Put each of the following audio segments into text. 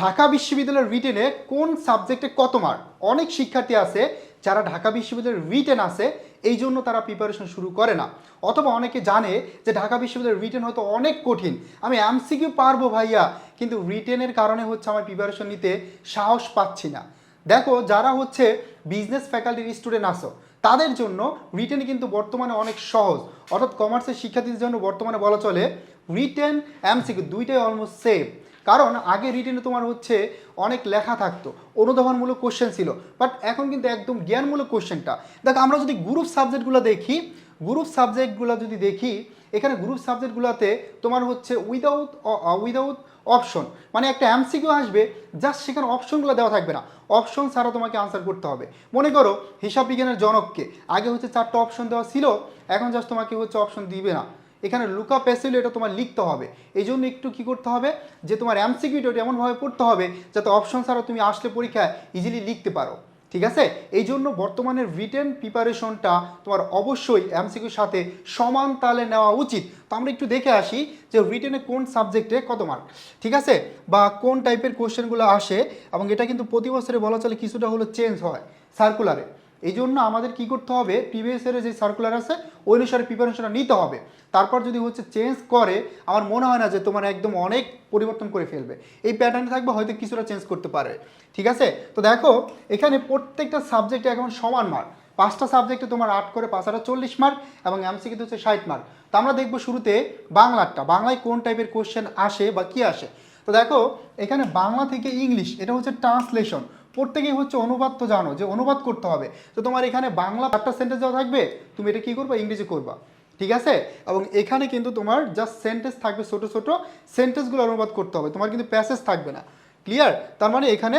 ঢাকা বিশ্ববিদ্যালয়ের রিটেনে কোন সাবজেক্টে কত মার্ক অনেক শিক্ষার্থী আছে যারা ঢাকা বিশ্ববিদ্যালয়ের রিটেন আছে, এই জন্য তারা প্রিপারেশন শুরু করে না। অথবা অনেকে জানে যে ঢাকা বিশ্ববিদ্যালয়ের রিটেন হয়তো অনেক কঠিন। আমি এমসিকিউ পারব ভাইয়া, কিন্তু রিটেনের কারণে হচ্ছে আমার প্রিপারেশন নিতে সাহস পাচ্ছি না। দেখো, যারা হচ্ছে বিজনেস ফ্যাকাল্টির স্টুডেন্ট আসো তাদের জন্য রিটেন কিন্তু বর্তমানে অনেক সহজ। অর্থাৎ কমার্সের শিক্ষার্থীদের জন্য বর্তমানে বলা চলে রিটেন এমসিকিউ দুইটাই অলমোস্ট সেম কারণ আগে রিটেনে তোমার হচ্ছে অনেক লেখা থাকতো, অনুধাবনমূলক কোশ্চেন ছিল বাট এখন কিন্তু একদম জ্ঞানমূলক কোশ্চেনটা দেখো, আমরা যদি গ্রুপ সাবজেক্টগুলো দেখি গ্রুপ সাবজেক্টগুলো যদি দেখি, এখানে গ্রুপ সাবজেক্টগুলোতে তোমার হচ্ছে উইদাউট উইদাউট অপশন মানে একটা এমসিকিউ আসবে জাস্ট সেখানে অপশনগুলো দেওয়া থাকবে না। অপশন ছাড়া তোমাকে আনসার করতে হবে। মনে করো, হিসাব বিজ্ঞানের জনককে, আগে হচ্ছে চারটা অপশন দেওয়া ছিল, এখন জাস্ট তোমাকে হচ্ছে অপশন দিবে না। এখানে লুকা পেসিল এটা তোমার লিখতে হবে। এই জন্য একটু কি করতে হবে যে তোমার এমসিকিউটা এমনভাবে পড়তে হবে যাতে অপশন ছাড়া তুমি আসলে পরীক্ষায় ইজিলি লিখতে পারো। ঠিক আছে? এই জন্য বর্তমানে রিটেন প্রিপারেশনটা তোমার অবশ্যই এমসিকিউর সাথে সমান তালে নেওয়া উচিত। তো আমরা একটু দেখে আসি যে রিটেনে কোন সাবজেক্টে কত মার্ক ঠিক আছে? বা কোন টাইপের কোশ্চেনগুলো আসে এবং এটা কিন্তু প্রতি বছরে বলা চলে কিছুটা হলো চেঞ্জ হয় সার্কুলারে এই জন্য আমাদের কি করতে হবে প্রিভিয়াস ইয়ারে যে সার্কুলার আছে, ওই অনুসারে প্রিপারেশনটা নিতে হবে। তারপর যদি হচ্ছে চেঞ্জ করে, আমার মনে হয় না যে তোমার একদম অনেক পরিবর্তন করে ফেলবে। এই প্যাটার্নে থাকবে হয়তো কিছুটা চেঞ্জ করতে পারে। ঠিক আছে? তো দেখো, এখানে প্রত্যেকটা সাবজেক্টে এখন সমান মার্ক পাঁচটা সাবজেক্টে তোমার আট করে পাঁচ হাজার চল্লিশ মার্ক এবং এমসিকিতে হচ্ছে ষাট মার্ক তো আমরা দেখব শুরুতে বাংলাটা বাংলায় কোন টাইপের কোশ্চেন আসে বা কি আসে? তো দেখো, এখানে বাংলা থেকে ইংলিশ এটা হচ্ছে ট্রান্সলেশন প্রত্যেকেই হচ্ছে অনুবাদ তো জানো যে অনুবাদ করতে হবে। তো তোমার এখানে বাংলা একটা সেন্টেন্স দেওয়া থাকবে, তুমি এটা কি করবা? ইংরেজি করবা। ঠিক আছে? এবং এখানে কিন্তু তোমার জাস্ট সেন্টেন্স থাকবে ছোট ছোট সেন্টেন্সগুলো অনুবাদ করতে হবে। তোমার কিন্তু প্যাসেজ থাকবে না। ক্লিয়ার তার মানে এখানে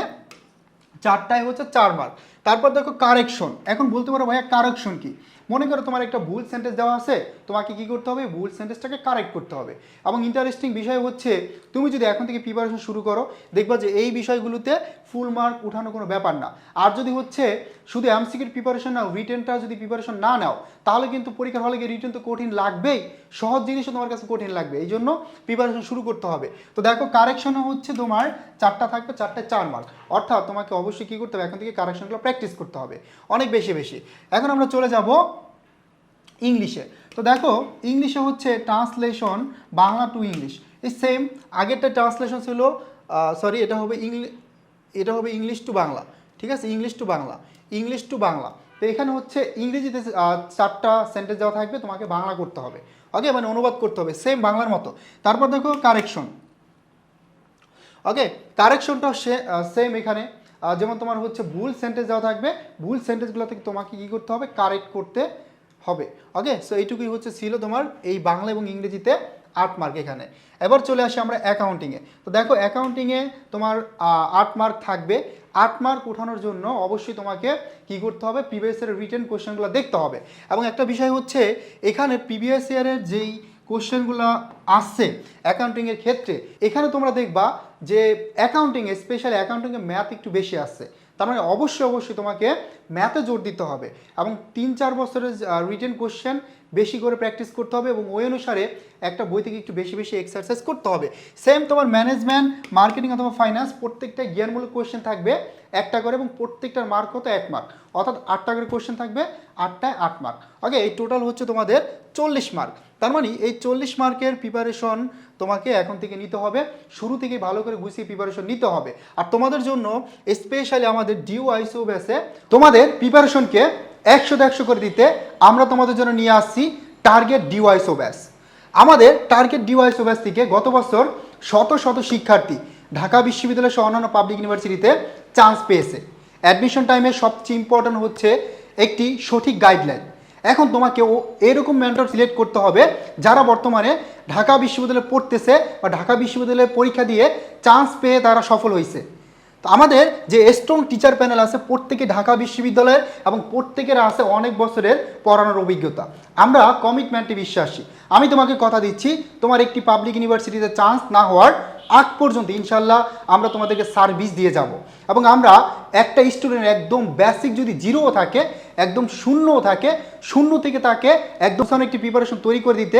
চারটায় হচ্ছে চার মার্ক তারপর দেখো কারেকশন এখন বলতে পারো ভাইয়া কারেকশন কি? মনে করো তোমার একটা ভুল সেন্টেন্স দেওয়া আছে, তোমাকে কি করতে হবে? ভুল সেন্টেন্সটাকে কারেক্ট করতে হবে। এবং ইন্টারেস্টিং বিষয় হচ্ছে, তুমি যদি এখন থেকে প্রিপারেশন শুরু করো, দেখবা যে এই বিষয়গুলোতে ফুল মার্ক উঠানো কোনো ব্যাপার না। আর যদি হচ্ছে, শুধু এমসিকির প্রিপারেশন নাও রিটেনটা যদি প্রিপারেশন না নাও, তাহলে কিন্তু পরীক্ষার হলে গিয়ে রিটেন তো কঠিন লাগবেই। সহজ জিনিসও তোমার কাছে কঠিন লাগবে। এই জন্য প্রিপারেশন শুরু করতে হবে। তো দেখো কারেকশনে হচ্ছে তোমার চারটা থাকবে চারটায় চার মার্ক অর্থাৎ তোমাকে অবশ্যই কী করতে হবে? এখন থেকে কারেকশনগুলো প্র্যাকটিস করতে হবে। অনেক বেশি বেশি। এখন আমরা চলে যাব ইংলিশে। তো দেখো, ইংলিশে হচ্ছে ট্রান্সলেশন বাংলা টু ইংলিশ এই সেম আগেরটা ট্রান্সলেশন ছিল সরি এটা হবে ইংলি, এটা হবে ইংলিশ টু বাংলা। ঠিক আছে? English to Bangla. English to Bangla. তো এখানে হচ্ছে ইংরেজিতে চারটা সেন্টেন্স দেওয়া থাকবে, তোমাকে বাংলা করতে হবে। ওকে মানে অনুবাদ করতে হবে। সেম বাংলার মতো। তারপর দেখো কারেকশন ওকে কারেকশনটাও সে সেম এখানে। যেমন তোমার হচ্ছে ভুল সেন্টেন্স দেওয়া থাকবে, ভুল সেন্টেন্সগুলো থেকে তোমাকে কী করতে হবে? কারেক্ট করতে হবে। ওকে সো এইটুকুই হচ্ছে ছিল তোমার এই বাংলা এবং ইংরেজিতে আট মার্ক এখানে। এবার চলে আসি আমরা অ্যাকাউন্টিংয়ে তো দেখো অ্যাকাউন্টিংয়ে তোমার আট মার্ক থাকবে। আট মার্ক উঠানোর জন্য অবশ্যই তোমাকে কি করতে হবে? প্রিভিয়াস ইয়ারের রিটেন কোশ্চেনগুলো দেখতে হবে। এবং একটা বিষয় হচ্ছে, এখানে প্রিভিয়াস ইয়ারের যেই কোশ্চেনগুলো আসছে অ্যাকাউন্টিংয়ের ক্ষেত্রে, এখানে তোমরা দেখবা যে অ্যাকাউন্টিংয়ে স্পেশালি অ্যাকাউন্টিংয়ে ম্যাথ একটু বেশি আসছে। তার মানে অবশ্যই অবশ্যই তোমাকে ম্যাথে জোর দিতে হবে এবং তিন, চার বছরের রিটেন কোশ্চেন বেশি করে প্র্যাকটিস করতে হবে এবং ওই অনুসারে একটা বই থেকে একটু বেশি বেশি এক্সারসাইজ করতে হবে। সেম তোমার ম্যানেজমেন্ট মার্কেটিং অথবা ফাইন্যান্স প্রত্যেকটা জ্ঞানমূলক কোয়েশ্চেন থাকবে একটা করে এবং প্রত্যেকটার মার্ক হতো এক মার্ক অর্থাৎ আটটা করে কোয়েশ্চেন থাকবে, আটটায় আট মার্ক ওকে এই টোটাল হচ্ছে তোমাদের চল্লিশ মার্ক তার মানে এই চল্লিশ মার্কের প্রিপারেশন তোমাকে এখন থেকে নিতে হবে। শুরু থেকে ভালো করে গুছিয়ে প্রিপারেশন নিতে হবে। আর তোমাদের জন্য স্পেশালি আমাদের ডিউ আইসিও বেসে তোমাদের প্রিপারেশনকে একশো একশো করে দিতে আমরা তোমাদের জন্য নিয়ে আসছি টার্গেট ডিওয়াইসও ব্যাস আমাদের টার্গেট ডিওয়াইসও ব্যাস থেকে গত বছর শত শত শিক্ষার্থী ঢাকা বিশ্ববিদ্যালয় সহ অন্যান্য পাবলিক ইউনিভার্সিটিতে চান্স পেয়েছে। অ্যাডমিশন টাইমে সবচেয়ে ইম্পর্ট্যান্ট হচ্ছে একটি সঠিক গাইডলাইন এখন তোমাকে ও এরকম মেন্টর সিলেক্ট করতে হবে যারা বর্তমানে ঢাকা বিশ্ববিদ্যালয়ে পড়তেছে বা ঢাকা বিশ্ববিদ্যালয়ে পরীক্ষা দিয়ে চান্স পেয়ে তারা সফল হয়েছে আমাদের যে স্ট্রং টিচার প্যানেল আছে, প্রত্যেকে ঢাকা বিশ্ববিদ্যালয়ের এবং প্রত্যেকের আছে অনেক বছরের পড়ানোর অভিজ্ঞতা। আমরা কমিটমেন্টে বিশ্বাসী। আমি তোমাকে কথা দিচ্ছি, তোমার একটি পাবলিক ইউনিভার্সিটিতে চান্স না হওয়ার আগ পর্যন্ত ইনশাল্লাহ আমরা তোমাদেরকে সার্ভিস দিয়ে যাব। এবং আমরা একটা স্টুডেন্ট একদম বেসিক যদি জিরোও থাকে, একদম শূন্যও থাকে, শূন্য থেকে তাকে একদম একটি প্রিপারেশন তৈরি করে দিতে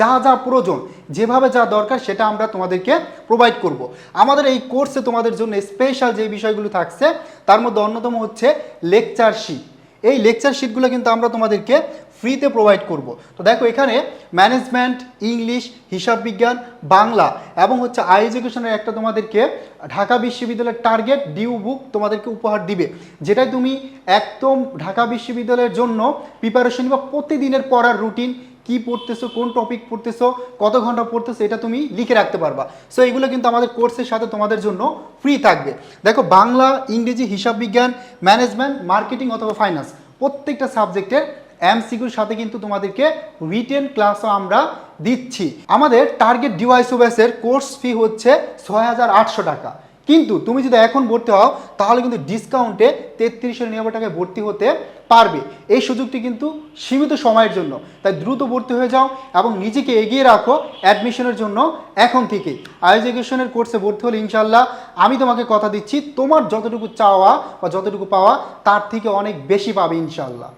যা যা প্রয়োজন, যেভাবে যা দরকার সেটা আমরা তোমাদেরকে প্রোভাইড করব। আমাদের এই কোর্সে তোমাদের জন্য স্পেশাল যে বিষয়গুলো থাকছে, তার মধ্যে অন্যতম হচ্ছে লেকচার শিট এই লেকচার শিটগুলো কিন্তু আমরা তোমাদেরকে ফ্রিতে প্রোভাইড করব। তো দেখো এখানে ম্যানেজমেন্ট ইংলিশ হিসাব বিজ্ঞান, বাংলা এবং হচ্ছে আই এডুকেশনের একটা তোমাদেরকে ঢাকা বিশ্ববিদ্যালয়ের টার্গেট ডিউ বুক তোমাদেরকে উপহার দিবে। যেটাই তুমি একদম ঢাকা বিশ্ববিদ্যালয়ের জন্য প্রিপারেশন বা প্রতিদিনের পড়ার রুটিন কি পড়তেছো, কোন টপিক পড়তেছো, কত ঘণ্টা পড়তেছো, এটা তুমি লিখে রাখতে পারবা। সো এগুলো কিন্তু আমাদের কোর্সের সাথে তোমাদের জন্য ফ্রি থাকবে। দেখো, বাংলা, ইংরেজি, হিসাব বিজ্ঞান ম্যানেজমেন্ট মার্কেটিং অথবা ফাইন্যান্স প্রত্যেকটা সাবজেক্টের এমসিকিউর সাথে কিন্তু তোমাদেরকে রিটেন ক্লাসও আমরা দিচ্ছি। আমাদের টার্গেট ডিওয়াইস ওবেসের কোর্স ফি হচ্ছে ছয় হাজার আটশো টাকা। কিন্তু তুমি যদি এখন ভর্তি হও, তাহলে কিন্তু ডিসকাউন্টে তেত্রিশশো নিরানব্বই টাকায় ভর্তি হতে পারবে। এই সুযোগটি কিন্তু সীমিত সময়ের জন্য। তাই দ্রুত ভর্তি হয়ে যাও এবং নিজেকে এগিয়ে রাখো অ্যাডমিশনের জন্য এখন থেকে। আয়োজেশনের কোর্সে ভর্তি হলে ইনশাল্লাহ আমি তোমাকে কথা দিচ্ছি, তোমার যতটুকু চাওয়া বা যতটুকু পাওয়া, তার থেকে অনেক বেশি পাবে ইনশাল্লাহ